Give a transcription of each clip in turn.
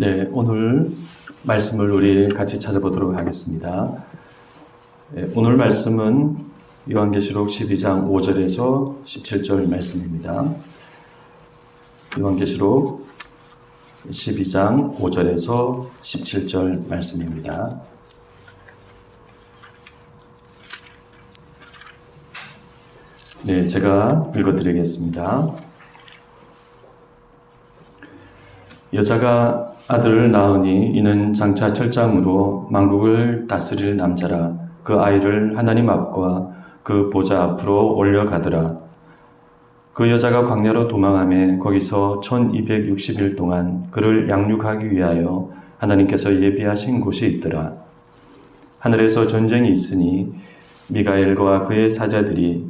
네, 오늘 말씀을 우리 같이 찾아보도록 하겠습니다. 네, 오늘 말씀은 요한계시록 12장 5절에서 17절 말씀입니다. 요한계시록 12장 5절에서 17절 말씀입니다. 네, 제가 읽어드리겠습니다. 여자가 아들을 낳으니 이는 장차 철장으로 만국을 다스릴 남자라 그 아이를 하나님 앞과 그 보좌 앞으로 올려가더라. 그 여자가 광야로 도망함에 거기서 1260일 동안 그를 양육하기 위하여 하나님께서 예비하신 곳이 있더라. 하늘에서 전쟁이 있으니 미가엘과 그의 사자들이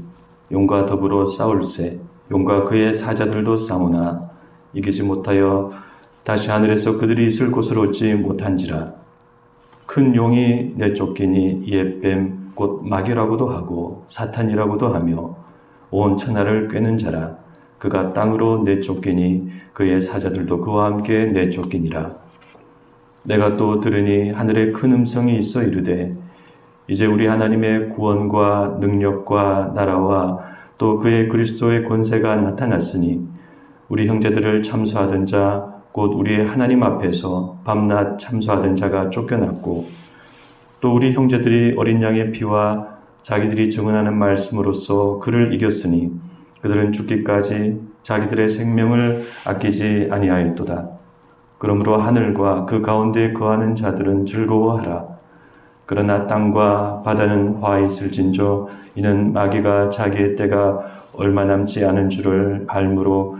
용과 더불어 싸울세 용과 그의 사자들도 싸우나 이기지 못하여 다시 하늘에서 그들이 있을 곳을 얻지 못한지라. 큰 용이 내쫓기니 이에 뱀 곧 마귀라고도 하고 사탄이라고도 하며 온 천하를 꿰는 자라. 그가 땅으로 내쫓기니 그의 사자들도 그와 함께 내쫓기니라. 내가 또 들으니 하늘에 큰 음성이 있어 이르되 이제 우리 하나님의 구원과 능력과 나라와 또 그의 그리스도의 권세가 나타났으니 우리 형제들을 참수하던 자 곧 우리의 하나님 앞에서 밤낮 참수하던 자가 쫓겨났고 또 우리 형제들이 어린 양의 피와 자기들이 증언하는 말씀으로써 그를 이겼으니 그들은 죽기까지 자기들의 생명을 아끼지 아니하였도다. 그러므로 하늘과 그 가운데 거하는 자들은 즐거워하라. 그러나 땅과 바다는 화 있을진저 이는 마귀가 자기의 때가 얼마 남지 않은 줄을 알므로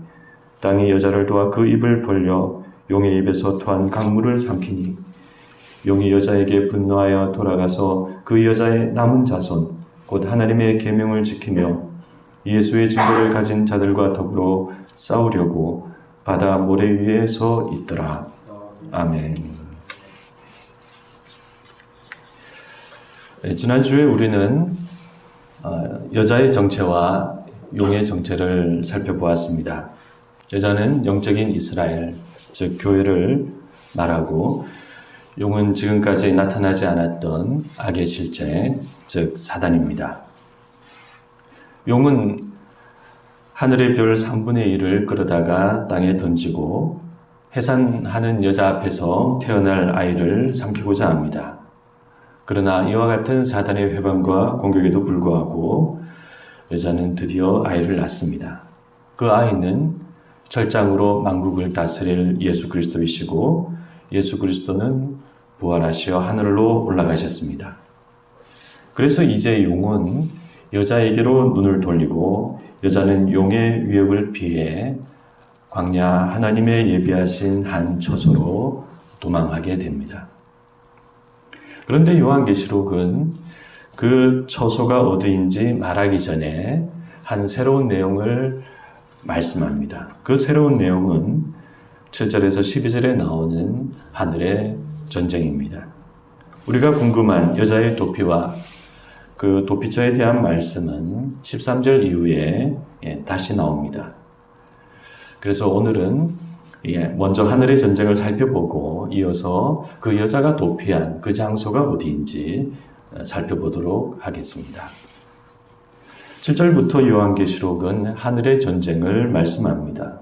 땅이 여자를 도와 그 입을 벌려 용의 입에서 토한 강물을 삼키니 용이 여자에게 분노하여 돌아가서 그 여자의 남은 자손 곧 하나님의 계명을 지키며 예수의 증거를 가진 자들과 더불어 싸우려고 바다 모래 위에 서 있더라. 아멘. 네, 지난주에 우리는 어, 여자의 정체와 용의 정체를 살펴보았습니다. 여자는 영적인 이스라엘, 즉 교회를 말하고 용은 지금까지 나타나지 않았던 악의 실제, 즉 사단입니다. 용은 하늘의 별 3분의 1을 끌어다가 땅에 던지고 해산하는 여자 앞에서 태어날 아이를 삼키고자 합니다. 그러나 이와 같은 사단의 회방과 공격에도 불구하고 여자는 드디어 아이를 낳습니다. 그 아이는 철장으로 만국을 다스릴 예수 그리스도이시고 예수 그리스도는 부활하시어 하늘로 올라가셨습니다. 그래서 이제 용은 여자에게로 눈을 돌리고 여자는 용의 위협을 피해 광야 하나님의 예비하신 한 처소로 도망하게 됩니다. 그런데 요한계시록은 그 처소가 어디인지 말하기 전에 한 새로운 내용을 말씀합니다. 그 새로운 내용은 7절에서 12절에 나오는 하늘의 전쟁입니다. 우리가 궁금한 여자의 도피와 그 도피처에 대한 말씀은 13절 이후에 예, 다시 나옵니다. 그래서 오늘은 예, 먼저 하늘의 전쟁을 살펴보고 이어서 그 여자가 도피한 그 장소가 어디인지 어, 살펴보도록 하겠습니다. 7절부터 요한계시록은 하늘의 전쟁을 말씀합니다.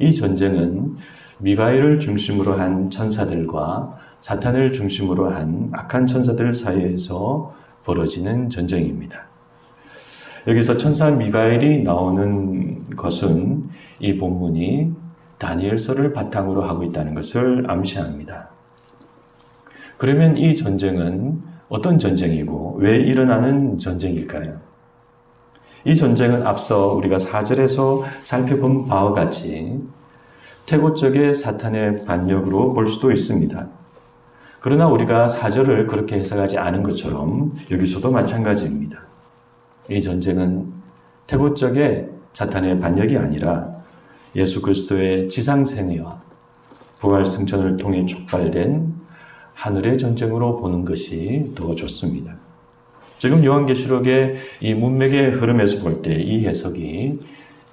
이 전쟁은 미가엘을 중심으로 한 천사들과 사탄을 중심으로 한 악한 천사들 사이에서 벌어지는 전쟁입니다. 여기서 천사 미가엘이 나오는 것은 이 본문이 다니엘서를 바탕으로 하고 있다는 것을 암시합니다. 그러면 이 전쟁은 어떤 전쟁이고 왜 일어나는 전쟁일까요? 이 전쟁은 앞서 우리가 4절에서 살펴본 바와 같이 태고 쪽의 사탄의 반역으로 볼 수도 있습니다. 그러나 우리가 사절을 그렇게 해석하지 않은 것처럼 여기서도 마찬가지입니다. 이 전쟁은 태고 쪽의 사탄의 반역이 아니라 예수 그리스도의 지상생애와 부활 승천을 통해 촉발된 하늘의 전쟁으로 보는 것이 더 좋습니다. 지금 요한계시록의 이 문맥의 흐름에서 볼 때 이 해석이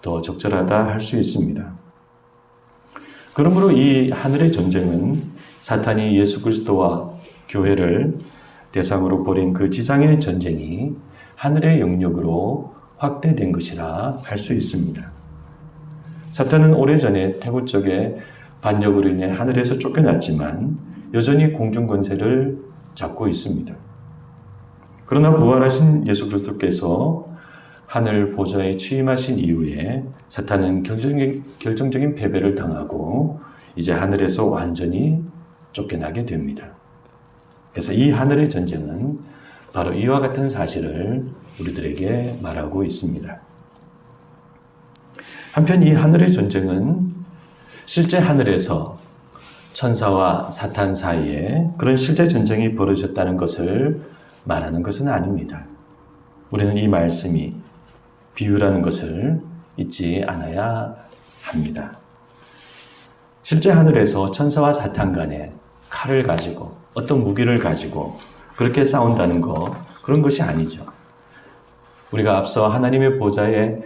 더 적절하다 할 수 있습니다. 그러므로 이 하늘의 전쟁은 사탄이 예수 그리스도와 교회를 대상으로 벌인 그 지상의 전쟁이 하늘의 영역으로 확대된 것이라 할 수 있습니다. 사탄은 오래전에 태국 쪽에 반역으로 인해 하늘에서 쫓겨났지만 여전히 공중 권세를 잡고 있습니다. 그러나 부활하신 예수 그리스도께서 하늘 보좌에 취임하신 이후에 사탄은 결정적인, 결정적인 패배를 당하고 이제 하늘에서 완전히 쫓겨나게 됩니다. 그래서 이 하늘의 전쟁은 바로 이와 같은 사실을 우리들에게 말하고 있습니다. 한편 이 하늘의 전쟁은 실제 하늘에서 천사와 사탄 사이에 그런 실제 전쟁이 벌어졌다는 것을 말하는 것은 아닙니다. 우리는 이 말씀이 비유라는 것을 잊지 않아야 합니다. 실제 하늘에서 천사와 사탄 간에 칼을 가지고 어떤 무기를 가지고 그렇게 싸운다는 거 그런 것이 아니죠. 우리가 앞서 하나님의 보좌에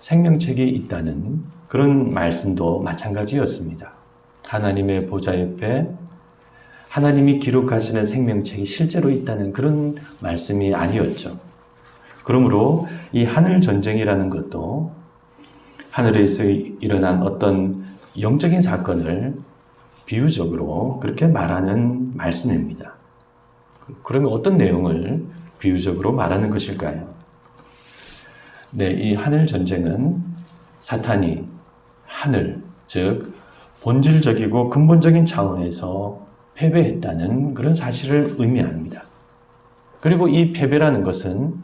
생명책이 있다는 그런 말씀도 마찬가지였습니다. 하나님의 보좌 옆에 하나님이 기록하시는 생명책이 실제로 있다는 그런 말씀이 아니었죠. 그러므로 이 하늘 전쟁이라는 것도 하늘에서 일어난 어떤 영적인 사건을 비유적으로 그렇게 말하는 말씀입니다. 그러면 어떤 내용을 비유적으로 말하는 것일까요? 네, 이 하늘 전쟁은 사탄이 하늘, 즉, 본질적이고 근본적인 차원에서 패배했다는 그런 사실을 의미합니다. 그리고 이 패배라는 것은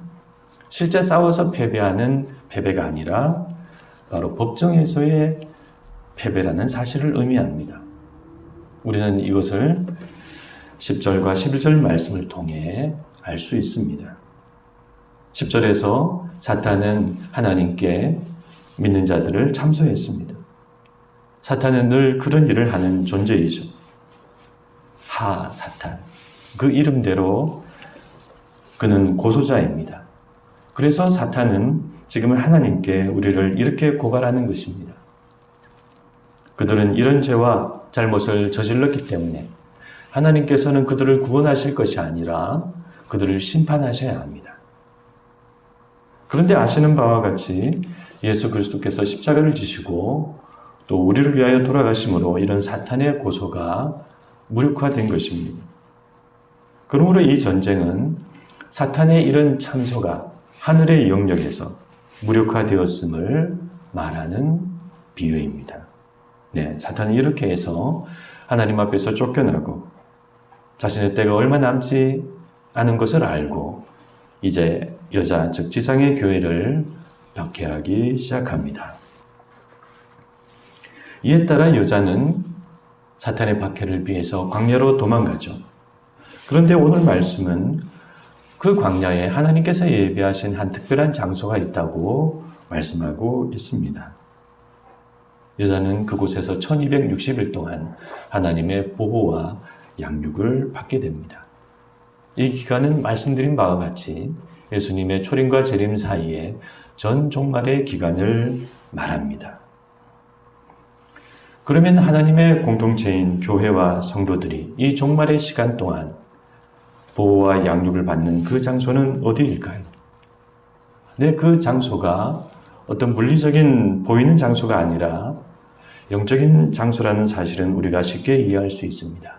실제 싸워서 패배하는 패배가 아니라 바로 법정에서의 패배라는 사실을 의미합니다. 우리는 이것을 10절과 11절 말씀을 통해 알 수 있습니다. 10절에서 사탄은 하나님께 믿는 자들을 참소했습니다. 사탄은 늘 그런 일을 하는 존재이죠. 하 사탄. 그 이름대로 그는 고소자입니다. 그래서 사탄은 지금은 하나님께 우리를 이렇게 고발하는 것입니다. 그들은 이런 죄와 잘못을 저질렀기 때문에 하나님께서는 그들을 구원하실 것이 아니라 그들을 심판하셔야 합니다. 그런데 아시는 바와 같이 예수 그리스도께서 십자가를 지시고 또 우리를 위하여 돌아가심으로 이런 사탄의 고소가 무력화된 것입니다. 그러므로 이 전쟁은 사탄의 이런 참소가 하늘의 영역에서 무력화되었음을 말하는 비유입니다. 네, 사탄은 이렇게 해서 하나님 앞에서 쫓겨나고 자신의 때가 얼마 남지 않은 것을 알고 이제 여자, 즉 지상의 교회를 박해하기 시작합니다. 이에 따라 여자는 사탄의 박해를 피해서 광야로 도망가죠. 그런데 오늘 말씀은 그 광야에 하나님께서 예배하신 한 특별한 장소가 있다고 말씀하고 있습니다. 여자는 그곳에서 1260일 동안 하나님의 보호와 양육을 받게 됩니다. 이 기간은 말씀드린 바와 같이 예수님의 초림과 재림 사이에 전 종말의 기간을 말합니다. 그러면 하나님의 공동체인 교회와 성도들이 이 종말의 시간 동안 보호와 양육을 받는 그 장소는 어디일까요? 네, 그 장소가 어떤 물리적인 보이는 장소가 아니라 영적인 장소라는 사실은 우리가 쉽게 이해할 수 있습니다.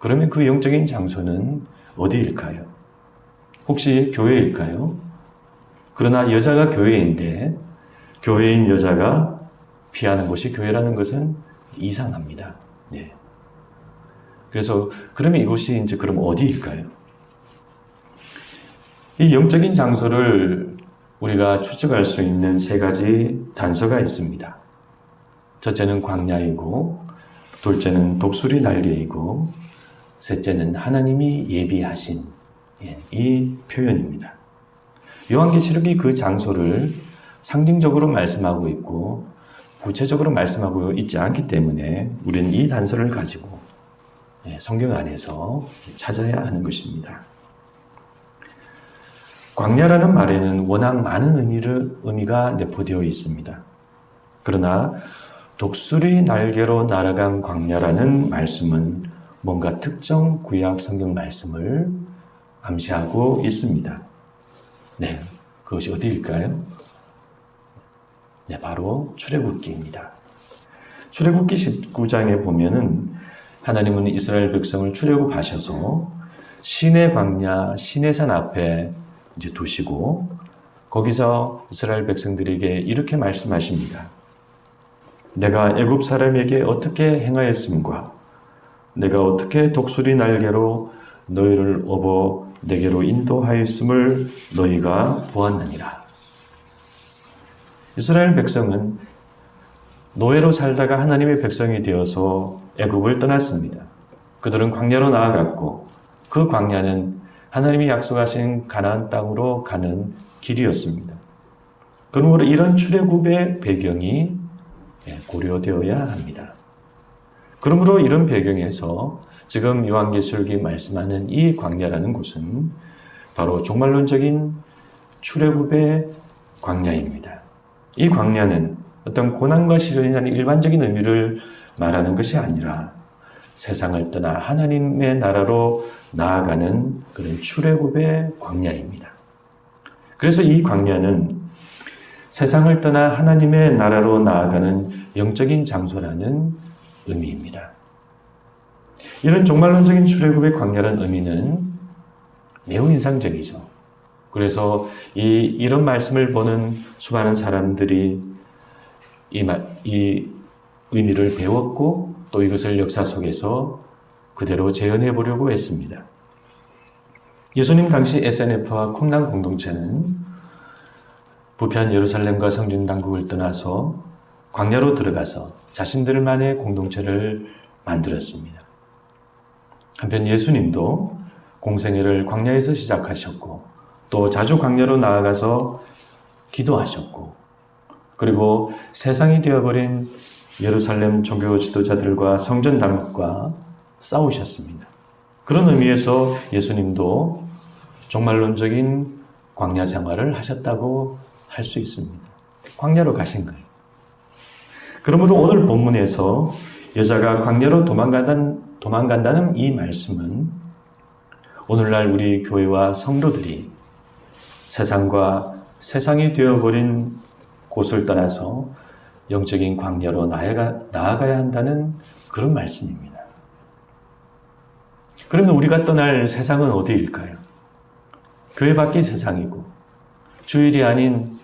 그러면 그 영적인 장소는 어디일까요? 혹시 교회일까요? 그러나 여자가 교회인데 교회인 여자가 피하는 곳이 교회라는 것은 이상합니다. 네. 그래서 그러면 이곳이 이제 그럼 어디일까요? 이 영적인 장소를 우리가 추측할 수 있는 세 가지 단서가 있습니다. 첫째는 광야이고, 둘째는 독수리 날개이고, 셋째는 하나님이 예비하신 예, 이 표현입니다. 요한계시록이 그 장소를 상징적으로 말씀하고 있고 구체적으로 말씀하고 있지 않기 때문에 우리는 이 단서를 가지고 예, 성경 안에서 찾아야 하는 것입니다. 광야라는 말에는 워낙 많은 의미를, 의미가 내포되어 있습니다. 그러나 독수리 날개로 날아간 광야라는 말씀은 뭔가 특정 구약 성경 말씀을 암시하고 있습니다. 네, 그것이 어디일까요? 네, 바로 출애굽기입니다. 출애굽기 19장에 보면은 하나님은 이스라엘 백성을 출애굽하셔서 시내 광야, 시내산 앞에 이제 두시고 거기서 이스라엘 백성들에게 이렇게 말씀하십니다. 내가 애굽 사람에게 어떻게 행하였음과 내가 어떻게 독수리 날개로 너희를 업어 내게로 인도하였음을 너희가 보았느니라. 이스라엘 백성은 노예로 살다가 하나님의 백성이 되어서 애굽을 떠났습니다. 그들은 광야로 나아갔고 그 광야는 하나님이 약속하신 가나안 땅으로 가는 길이었습니다. 그러므로 이런 출애굽의 배경이 예, 고려되어야 합니다. 그러므로 이런 배경에서 지금 요한계시록이 말씀하는 이 광야라는 곳은 바로 종말론적인 출애굽의 광야입니다. 이 광야는 어떤 고난과 시련이라는 일반적인 의미를 말하는 것이 아니라 세상을 떠나 하나님의 나라로 나아가는 그런 출애굽의 광야입니다. 그래서 이 광야는 세상을 떠나 하나님의 나라로 나아가는 영적인 장소라는 의미입니다. 이런 종말론적인 출애굽의 광야라는 의미는 매우 인상적이죠. 그래서 이 이런 말씀을 보는 수많은 사람들이 이, 말, 이 의미를 배웠고 또 이것을 역사 속에서 그대로 재현해 보려고 했습니다. 예수님 당시 SNF와 콩난 공동체는 부편 예루살렘과 성전 당국을 떠나서 광야로 들어가서 자신들만의 공동체를 만들었습니다. 한편 예수님도 공생애를 광야에서 시작하셨고 또 자주 광야로 나아가서 기도하셨고 그리고 세상이 되어버린 예루살렘 종교 지도자들과 성전 당국과 싸우셨습니다. 그런 의미에서 예수님도 종말론적인 광야 생활을 하셨다고 할 수 있습니다. 광야로 가신 거예요. 그러므로 오늘 본문에서 여자가 광야로 도망간다는, 도망간다는 이 말씀은 오늘날 우리 교회와 성도들이 세상과 세상이 되어버린 곳을 떠나서 영적인 광야로 나아가, 나아가야 한다는 그런 말씀입니다. 그러면 우리가 떠날 세상은 어디일까요? 교회 밖이 세상이고 주일이 아닌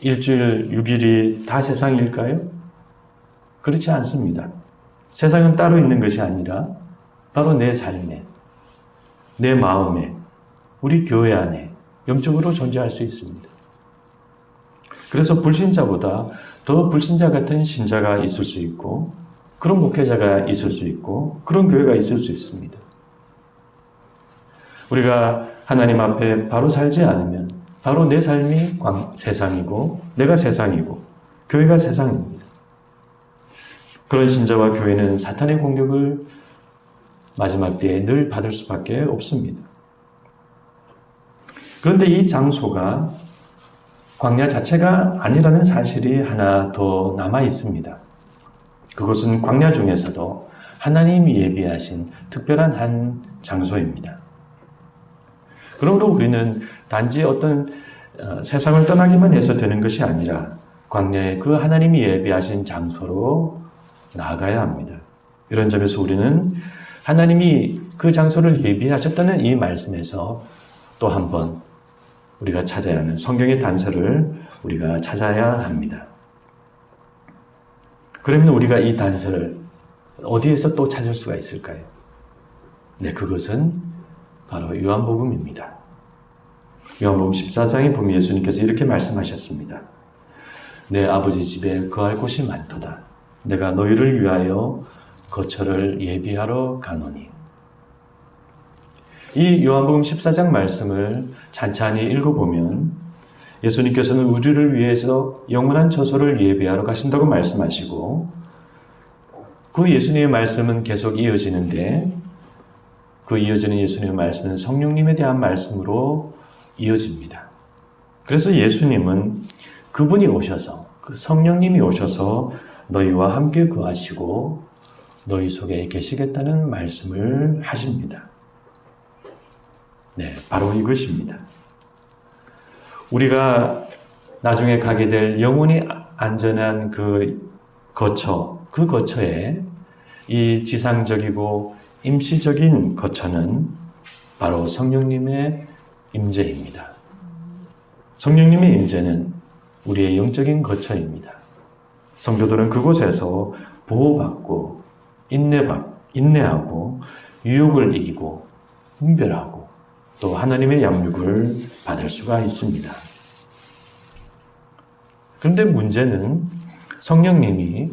일주일 6일이 다 세상일까요? 그렇지 않습니다. 세상은 따로 있는 것이 아니라 바로 내 삶에, 내 마음에, 우리 교회 안에 영적으로 존재할 수 있습니다. 그래서 불신자보다 더 불신자 같은 신자가 있을 수 있고, 그런 목회자가 있을 수 있고, 그런 교회가 있을 수 있습니다. 우리가 하나님 앞에 바로 살지 않으면, 바로 내 삶이 세상이고, 내가 세상이고, 교회가 세상입니다. 그런 신자와 교회는 사탄의 공격을 마지막 때에 늘 받을 수밖에 없습니다. 그런데 이 장소가 광야 자체가 아니라는 사실이 하나 더 남아 있습니다. 그것은 광야 중에서도 하나님이 예비하신 특별한 한 장소입니다. 그러므로 우리는 단지 어떤 어, 세상을 떠나기만 해서 되는 것이 아니라 광야에 그 하나님이 예비하신 장소로 나아가야 합니다. 이런 점에서 우리는 하나님이 그 장소를 예비하셨다는 이 말씀에서 또 한번 우리가 찾아야 하는 성경의 단서를 우리가 찾아야 합니다. 그러면 우리가 이 단서를 어디에서 또 찾을 수가 있을까요? 네, 그것은 바로 요한복음입니다. 요한복음 14장에 보면 예수님께서 이렇게 말씀하셨습니다. 내 아버지 집에 거할 곳이 많도다. 내가 너희를 위하여 거처를 예비하러 가노니. 이 요한복음 14장 말씀을 찬찬히 읽어보면 예수님께서는 우리를 위해서 영원한 처소를 예배하러 가신다고 말씀하시고 그 예수님의 말씀은 계속 이어지는데 그 이어지는 예수님의 말씀은 성령님에 대한 말씀으로 이어집니다. 그래서 예수님은 그분이 오셔서 그 성령님이 오셔서 너희와 함께 거하시고 너희 속에 계시겠다는 말씀을 하십니다. 네, 바로 이것입니다. 우리가 나중에 가게 될 영원히 안전한 그 거처, 그 거처에 이 지상적이고 임시적인 거처는 바로 성령님의 임재입니다. 성령님의 임재는 우리의 영적인 거처입니다. 성도들은 그곳에서 보호받고 인내받, 인내하고 유혹을 이기고 분별하고 또 하나님의 양육을 받을 수가 있습니다. 그런데 문제는 성령님이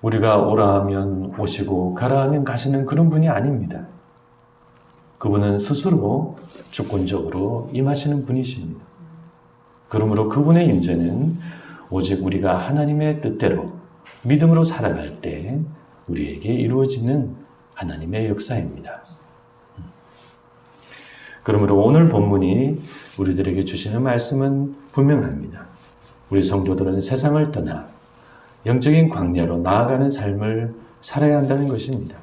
우리가 오라 하면 오시고 가라 하면 가시는 그런 분이 아닙니다. 그분은 스스로 주권적으로 임하시는 분이십니다. 그러므로 그분의 임재는 오직 우리가 하나님의 뜻대로 믿음으로 살아갈 때 우리에게 이루어지는 하나님의 역사입니다. 그러므로 오늘 본문이 우리들에게 주시는 말씀은 분명합니다. 우리 성도들은 세상을 떠나 영적인 광야로 나아가는 삶을 살아야 한다는 것입니다.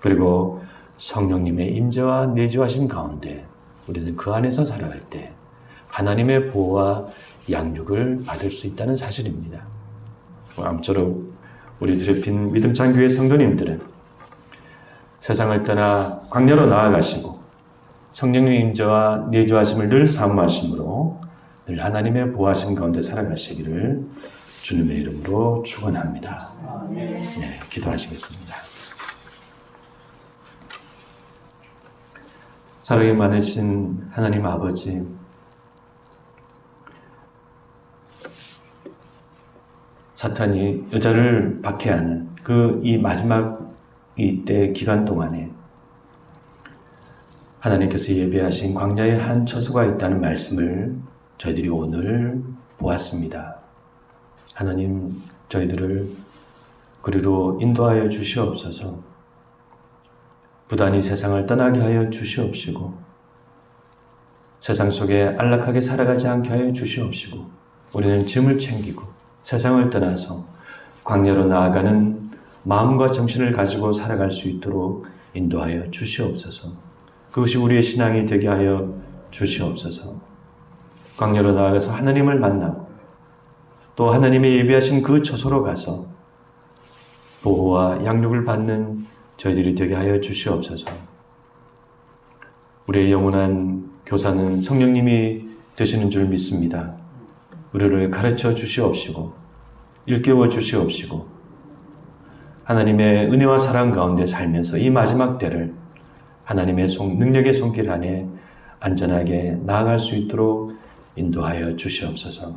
그리고 성령님의 임재와 내주하신 가운데 우리는 그 안에서 살아갈 때 하나님의 보호와 양육을 받을 수 있다는 사실입니다. 아무쪼록 우리 드레핀 믿음찬 교회 성도님들은 세상을 떠나 광야로 나아가시고 성령의 임재와 내주하심을 늘 사모하심으로 늘 하나님의 보호하심 가운데 살아가시기를 주님의 이름으로 축원합니다. 네, 기도하시겠습니다. 사랑이 많으신 하나님 아버지, 사탄이 여자를 박해하는 그 이 마지막 이때 기간 동안에 하나님께서 예배하신 광야의 한 처소가 있다는 말씀을 저희들이 오늘 보았습니다. 하나님 저희들을 그리로 인도하여 주시옵소서. 부단히 세상을 떠나게 하여 주시옵시고 세상 속에 안락하게 살아가지 않게 하여 주시옵시고 우리는 짐을 챙기고 세상을 떠나서 광야로 나아가는 마음과 정신을 가지고 살아갈 수 있도록 인도하여 주시옵소서. 그것이 우리의 신앙이 되게 하여 주시옵소서. 광야로 나아가서 하나님을 만나고 또 하나님의 예비하신 그 처소로 가서 보호와 양육을 받는 저희들이 되게 하여 주시옵소서. 우리의 영원한 교사는 성령님이 되시는 줄 믿습니다. 우리를 가르쳐 주시옵시고 일깨워 주시옵시고 하나님의 은혜와 사랑 가운데 살면서 이 마지막 때를 하나님의 손, 능력의 손길 안에 안전하게 나아갈 수 있도록 인도하여 주시옵소서.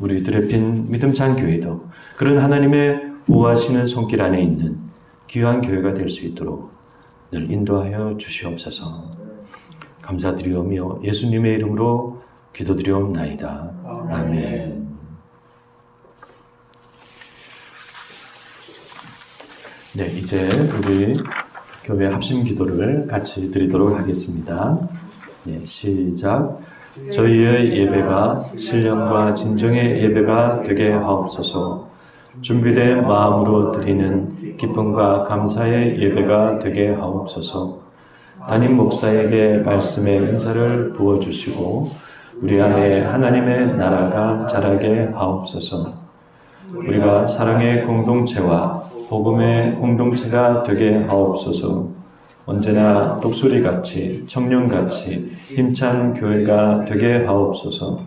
우리 드레핀 믿음찬 교회도 그런 하나님의 보호하시는 손길 안에 있는 귀한 교회가 될 수 있도록 늘 인도하여 주시옵소서. 감사드리오며 예수님의 이름으로 기도드리옵나이다. 아멘. 네, 이제 우리 교회 합심 기도를 같이 드리도록 하겠습니다. 네, 시작. 저희의 예배가 신령과 진정의 예배가 되게 하옵소서. 준비된 마음으로 드리는 기쁨과 감사의 예배가 되게 하옵소서. 담임 목사에게 말씀의 은사를 부어 주시고 우리 안에 하나님의 나라가 자라게 하옵소서. 우리가 사랑의 공동체와 복음의 공동체가 되게 하옵소서. 언제나 독수리같이 청년같이 힘찬 교회가 되게 하옵소서.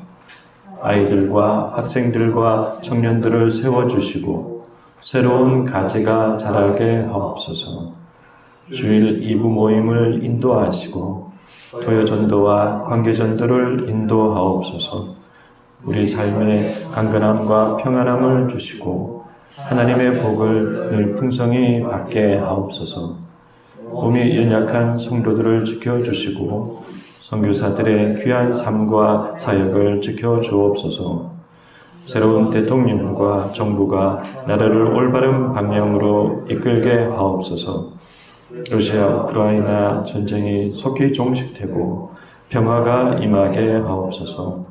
아이들과 학생들과 청년들을 세워주시고 새로운 가지가 자라게 하옵소서. 주일 이부 모임을 인도하시고 토요 전도와 관계 전도를 인도하옵소서. 우리 삶에 강건함과 평안함을 주시고 하나님의 복을 늘 풍성히 받게 하옵소서. 몸이 연약한 성도들을 지켜주시고 선교사들의 귀한 삶과 사역을 지켜주옵소서. 새로운 대통령과 정부가 나라를 올바른 방향으로 이끌게 하옵소서. 러시아 우크라이나 전쟁이 속히 종식되고 평화가 임하게 하옵소서.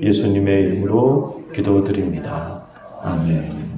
예수님의 이름으로 기도드립니다. 아멘.